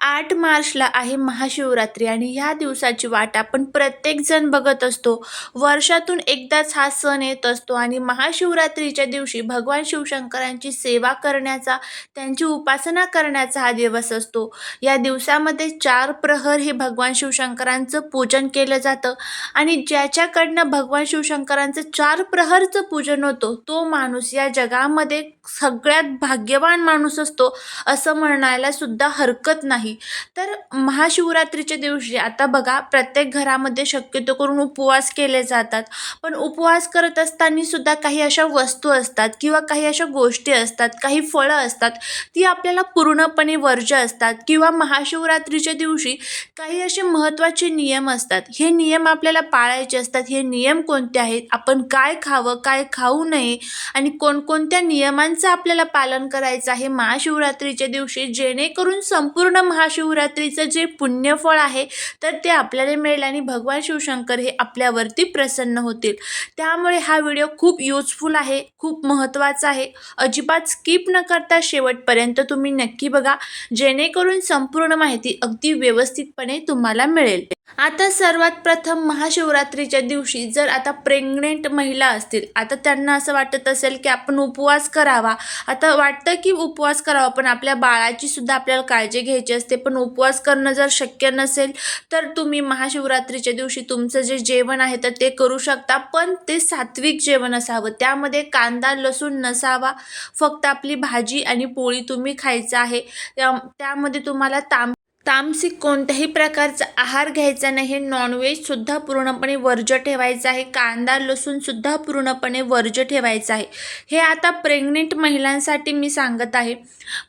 आठ मार्चला आहे महाशिवरात्री आणि ह्या दिवसाची वाट आपण प्रत्येकजण बघत असतो. वर्षातून एकदाच हा सण येत असतो आणि महाशिवरात्रीच्या दिवशी भगवान शिवशंकरांची सेवा करण्याचा त्यांची उपासना करण्याचा हा दिवस असतो. या दिवसामध्ये चार प्रहर हे भगवान शिवशंकरांचं पूजन केलं जातं आणि ज्याच्याकडनं भगवान शिवशंकरांचं चार प्रहरचं पूजन होतं तो माणूस या जगामध्ये सगळ्यात भाग्यवान माणूस असतो असं म्हणायला सुद्धा हरकत नाही. तर महाशिवरात्रीच्या दिवशी आता बघा प्रत्येक घरामध्ये शक्यतो करून उपवास केले जातात. पण उपवास करत असताना सुद्धा काही अशा वस्तू असतात किंवा काही अशा गोष्टी असतात काही फळं असतात ती आपल्याला पूर्णपणे वर्ज्य असतात. किंवा महाशिवरात्रीच्या दिवशी काही असे महत्त्वाचे नियम असतात. हे नियम आपल्याला पाळायचे असतात. हे नियम कोणते आहेत? आपण काय खावं काय खाऊ नये आणि कोणकोणत्या नियमांचं आपल्याला पालन करायचं आहे महाशिवरात्रीच्या दिवशी जेणेकरून संपूर्ण महाशिवरात्रीचं जे पुण्यफळ आहे तर ते आपल्याला मिळेल आणि भगवान शिवशंकर हे आपल्यावरती प्रसन्न होतील. त्यामुळे हा व्हिडिओ खूप युजफुल आहे खूप महत्त्वाचा आहे. अजिबात स्किप न करता शेवटपर्यंत तुम्ही नक्की बघा जेणेकरून संपूर्ण माहिती अगदी व्यवस्थितपणे तुम्हाला मिळेल. आता सर्वात प्रथम महाशिवरात्रीच्या दिवशी जर आता प्रेग्नेंट महिला असतील आता त्यांना असं वाटत असेल की आपण उपवास करावा. आता वाटतं की उपवास करावा पण आपल्या बाळाची सुद्धा आपल्याला काळजी घ्यायची असते. पण उपवास करणं जर शक्य नसेल तर तुम्ही महाशिवरात्रीच्या दिवशी तुमचं जे जेवण आहे तर ते करू शकता. पण ते सात्विक जेवण असावं. त्यामध्ये कांदा लसूण नसावा. फक्त आपली भाजी आणि पोळी तुम्ही खायचं आहे. त्या त्यामध्ये तुम्हाला तांब तामसिक कोणत्याही प्रकारचा आहार घ्यायचा नाही. हे नॉनव्हेजसुद्धा पूर्णपणे वर्ज्य ठेवायचं आहे. कांदा लसूणसुद्धा पूर्णपणे वर्ज्य ठेवायचं आहे. हे आता प्रेग्नेंट महिलांसाठी मी सांगत आहे.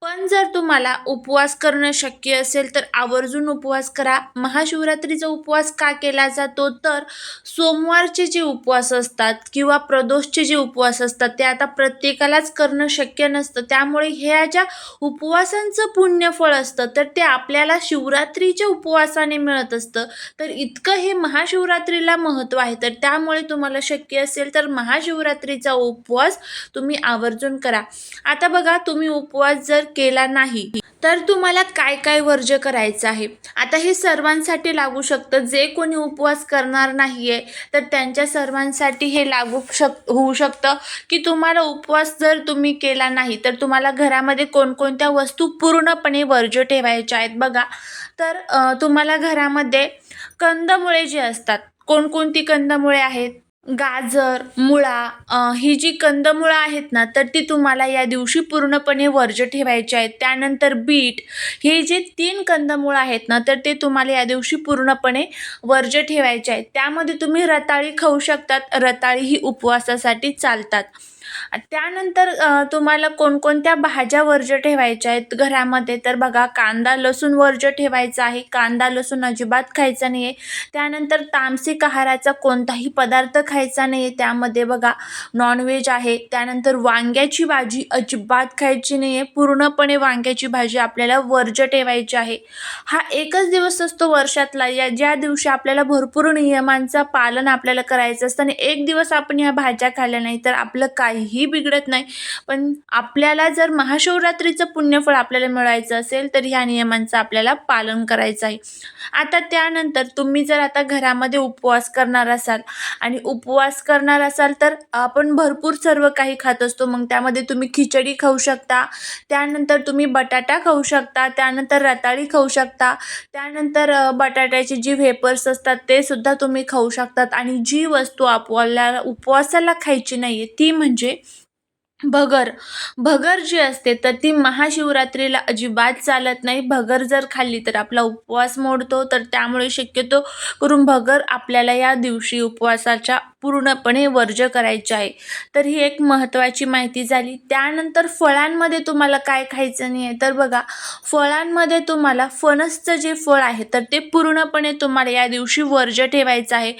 पण जर तुम्हाला उपवास करणं शक्य असेल तर आवर्जून उपवास करा. महाशिवरात्रीचा उपवास का केला जातो? तर सोमवारचे जे उपवास असतात किंवा प्रदोषचे जे उपवास असतात ते आता प्रत्येकालाच करणं शक्य नसतं. त्यामुळे ह्या ज्या उपवासांचं पुण्यफळ असतं तर ते आपल्याला शिवरात्रीच्या उपवासाने मिळत असतं. तर इतकं हे महाशिवरात्रीला महत्त्व आहे. तर त्यामुळे तुम्हाला शक्य असेल तर महाशिवरात्रीचा उपवास तुम्ही आवर्जून करा. आता बघा तुम्ही उपवास जर केला नाही तर तुम्हाला काय काय वर्ज करायचं आहे? आता हे सर्वांसाठी लागू शकतं. जे कोणी उपवास करणार नाही आहे तर त्यांच्या सर्वांसाठी हे लागू शक होऊ शकतं की तुम्हाला उपवास जर तुम्ही केला नाही तर तुम्हाला घरामध्ये कोणकोणत्या वस्तू पूर्णपणे वर्ज ठेवायच्या आहेत? बघा तर तुम्हाला घरामध्ये कंदमुळे जे असतात कोणकोणती कंदमुळे आहेत? गाजर मुळा ही जी कंदमुळं आहेत ना तर ती तुम्हाला या दिवशी पूर्णपणे वर्ज ठेवायची आहेत. त्यानंतर बीट हे जे तीन कंदमुळं आहेत ना तर ते तुम्हाला या दिवशी पूर्णपणे वर्ज ठेवायचे आहेत. त्यामध्ये तुम्ही रताळी खाऊ शकतात. रताळी ही उपवासासाठी चालतात. त्यानंतर तुम्हाला कोणकोणत्या भाज्या वर्ज्य ठेवायच्या आहेत घरामध्ये? तर बघा कांदा लसूण वर्ज्य ठेवायचा आहे. कांदा लसूण अजिबात खायचा नाही आहे त्यानंतर तामसिक आहाराचा कोणताही पदार्थ खायचा नाही आहे त्यामध्ये बघा नॉनव्हेज आहे. त्यानंतर वांग्याची भाजी अजिबात खायची नाही आहे पूर्णपणे वांग्याची भाजी आपल्याला वर्ज्य ठेवायची आहे. हा एकच दिवस असतो वर्षातला. या ज्या दिवशी आपल्याला भरपूर नियमांचं पालन आपल्याला करायचं असतं आणि एक दिवस आपण ह्या भाज्या खाल्ल्या नाही तर आपलं काही काहीही बिघडत नाही. पण आपल्याला जर महाशिवरात्रीचं पुण्यफळ आपल्याला मिळायचं असेल तर ह्या नियमांचं आपल्याला पालन करायचं आहे. आता त्यानंतर तुम्ही जर आता घरामध्ये उपवास करणार असाल आणि उपवास करणार असाल तर आपण भरपूर सर्व काही खात असतो. मग त्यामध्ये तुम्ही खिचडी खाऊ शकता त्यानंतर तुम्ही बटाटा खाऊ शकता त्यानंतर रताळी खाऊ शकता त्यानंतर बटाट्याचे जी व्हेपर्स असतात ते सुद्धा तुम्ही खाऊ शकतात. आणि जी वस्तू आपल्याला उपवासाला खायची नाही आहे ती म्हणजे भगर. भगर जी असते तर ती महाशिवरात्रीला अजिबात चालत नाही. भगर जर खाल्ली तर आपला उपवास मोडतो तर त्यामुळे शक्यतो करून भगर आपल्याला या दिवशी उपवासाच्या पूर्णपणे वर्ज करायचे आहे. तर ही एक महत्त्वाची माहिती झाली. त्यानंतर फळांमध्ये तुम्हाला काय खायचं नाही आहे तर बघा फळांमध्ये तुम्हाला फणसचं जे फळ आहे तर ते पूर्णपणे तुम्हाला या दिवशी वर्ज ठेवायचं आहे.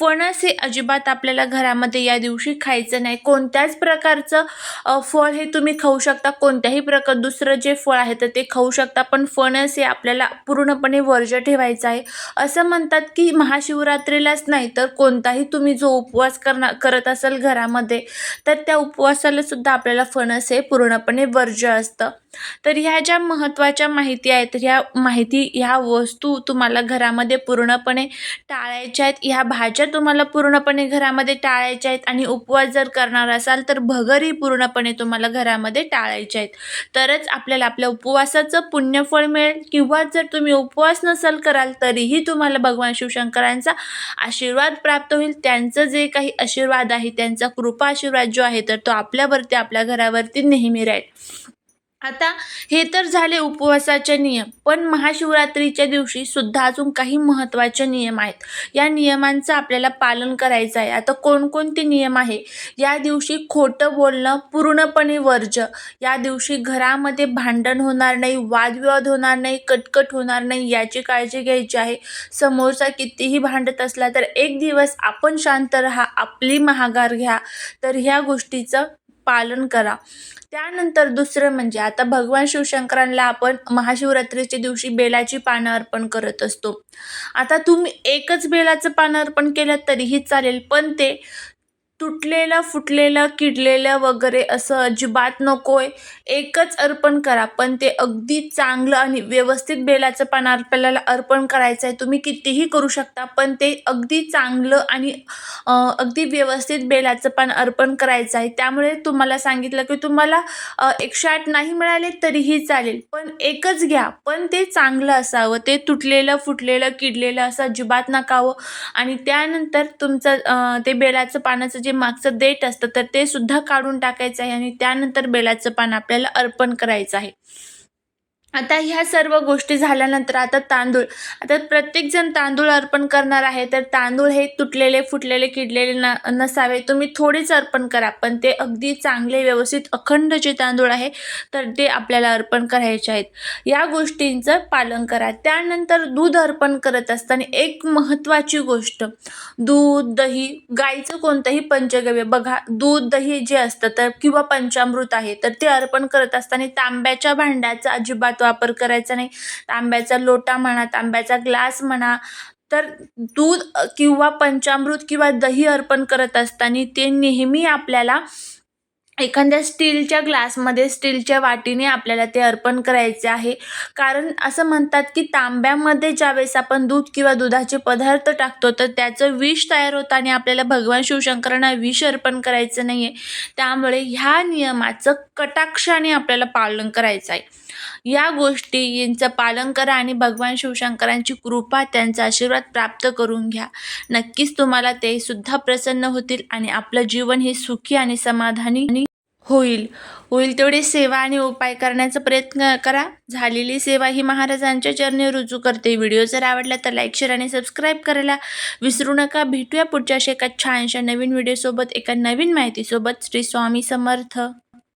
फणस हे अजिबात आपल्याला घरामध्ये या दिवशी खायचं नाही. कोणत्याच प्रकारचं फळ हे तुम्ही खाऊ शकता. कोणत्याही प्रकार दुसरं जे फळ आहे तर ते खाऊ शकता. पण फणस हे आपल्याला पूर्णपणे वर्ज ठेवायचं आहे. असं म्हणतात की महाशिवरात्रीलाच नाही तर कोणताही तुम्ही जो उपवास करणार करत असाल घरामध्ये तर त्या उपवासाला सुद्धा आपल्याला फणस हे पूर्णपणे वर्ज्य असतं. तर ह्या ज्या महत्त्वाच्या माहिती आहेत ह्या माहिती ह्या वस्तू तुम्हाला घरामध्ये पूर्णपणे टाळायच्या आहेत ह्या भाज्या तुम्हाला पूर्णपणे घरामध्ये टाळायच्या आहेत आणि उपवास जर करणार असाल तर भगरही पूर्णपणे तुम्हाला घरामध्ये टाळायच्या आहेत. तरच आपल्याला आपल्या उपवासाचं पुण्यफळ मिळेल किंवा जर तुम्ही उपवास नसाल कराल तरीही तुम्हाला भगवान शिवशंकरांचा आशीर्वाद प्राप्त होईल. त्यांचं जे जे काही आशीर्वाद आहे त्यांचा कृपा आशीर्वाद जो आहे तर तो आपल्यावरती आपल्या घरावरती नेहमी राहील. आता हे तर झाले उपवासाचे नियम पण महाशिवरात्रीच्या दिवशी सुद्धा अजून काही महत्त्वाचे नियम आहेत. या नियमांचं आपल्याला पालन करायचं आहे. आता कोणकोणते नियम आहे? या दिवशी खोटं बोलणं पूर्णपणे वर्ज्य या दिवशी घरामध्ये भांडण होणार नाही वादविवाद होणार नाही कटकट होणार नाही याची काळजी घ्यायची आहे. समोरचा कितीही भांडत असला तर एक दिवस आपण शांत राहा आपली महागार घ्या. तर ह्या गोष्टीचं पालन करा. त्यानंतर दुसरं म्हणजे आता भगवान शिवशंकरांना आपण महाशिवरात्रीच्या दिवशी बेलाची पानं अर्पण करत असतो. आता तुम्ही एकच बेलाचं पानं अर्पण केलं तरीही चालेल पण ते तुटलेलं फुटलेलं किडलेलं वगैरे असं अजिबात नको आहे एकच अर्पण करा पण ते अगदी चांगलं आणि व्यवस्थित बेलाचं पान आपल्याला अर्पण करायचं आहे तुम्ही कितीही करू शकता पण ते अगदी चांगलं आणि अगदी व्यवस्थित बेलाचं पान अर्पण करायचं आहे त्यामुळे तुम्हाला सांगितलं की तुम्हाला एकशे आठ नाही मिळाले तरीही चालेल. पण एकच घ्या पण ते चांगलं असावं. ते तुटलेलं फुटलेलं किडलेलं असं अजिबात नकावं. आणि त्यानंतर तुमचं ते बेलाचं पानाचं जे मागचं देठ असतं तर ते सुद्धा काढून टाकायचं आहे आणि त्यानंतर बेलाचं पान आपल्याला अर्पण करायचं आहे. आता ह्या सर्व गोष्टी झाल्यानंतर आता तांदूळ आता प्रत्येकजण तांदूळ अर्पण करणार आहे तर तांदूळ हे तुटलेले फुटलेले किडलेले न नसावे. तुम्ही थोडेच अर्पण करा पण ते अगदी चांगले व्यवस्थित अखंड जे तांदूळ आहे तर ते आपल्याला अर्पण करायचे आहेत. या गोष्टींचं पालन करा. त्यानंतर दूध अर्पण करत असताना एक महत्त्वाची गोष्ट दूध दही गाईचं कोणतंही पंचगव्य बघा दूध दही जे असतं तर किंवा पंचामृत आहे तर ते अर्पण करत असताना तांब्याच्या भांड्याचा अजिबात वापर करायचा नाही. तांब्याचा लोटा म्हणा तांब्याचा ग्लास म्हणा तर दूध किंवा पंचामृत किंवा दही अर्पण करत असताना ते नेहमी आपल्याला एखाद्या स्टीलच्या ग्लासमध्ये स्टीलच्या वाटीने आपल्याला ते अर्पण करायचे आहे. कारण असं म्हणतात की तांब्यामध्ये ज्यावेळेस आपण दूध किंवा दुधाचे पदार्थ टाकतो तर त्याचं विष तयार होतं आणि आपल्याला भगवान शिवशंकरांना विष अर्पण करायचं नाही आहे त्यामुळे ह्या नियमाचं कटाक्षाने आपल्याला पालन करायचं आहे. या गोष्टींचं पालन करा आणि भगवान शिवशंकरांची कृपा त्यांचा आशीर्वाद प्राप्त करून घ्या. नक्कीच तुम्हाला ते सुद्धा प्रसन्न होतील आणि आपलं जीवन हे सुखी आणि समाधानी होईल. होईल तेवढी सेवा आणि उपाय करण्याचा प्रयत्न करा. झालेली सेवा ही महाराजांच्या चरणी रुजू करते. व्हिडिओ जर आवडला तर लाईक शेअर आणि सबस्क्राईब करायला विसरू नका. भेटूया पुढच्या अशा एका छानशा नवीन व्हिडिओसोबत एका नवीन माहितीसोबत. श्री स्वामी समर्थ.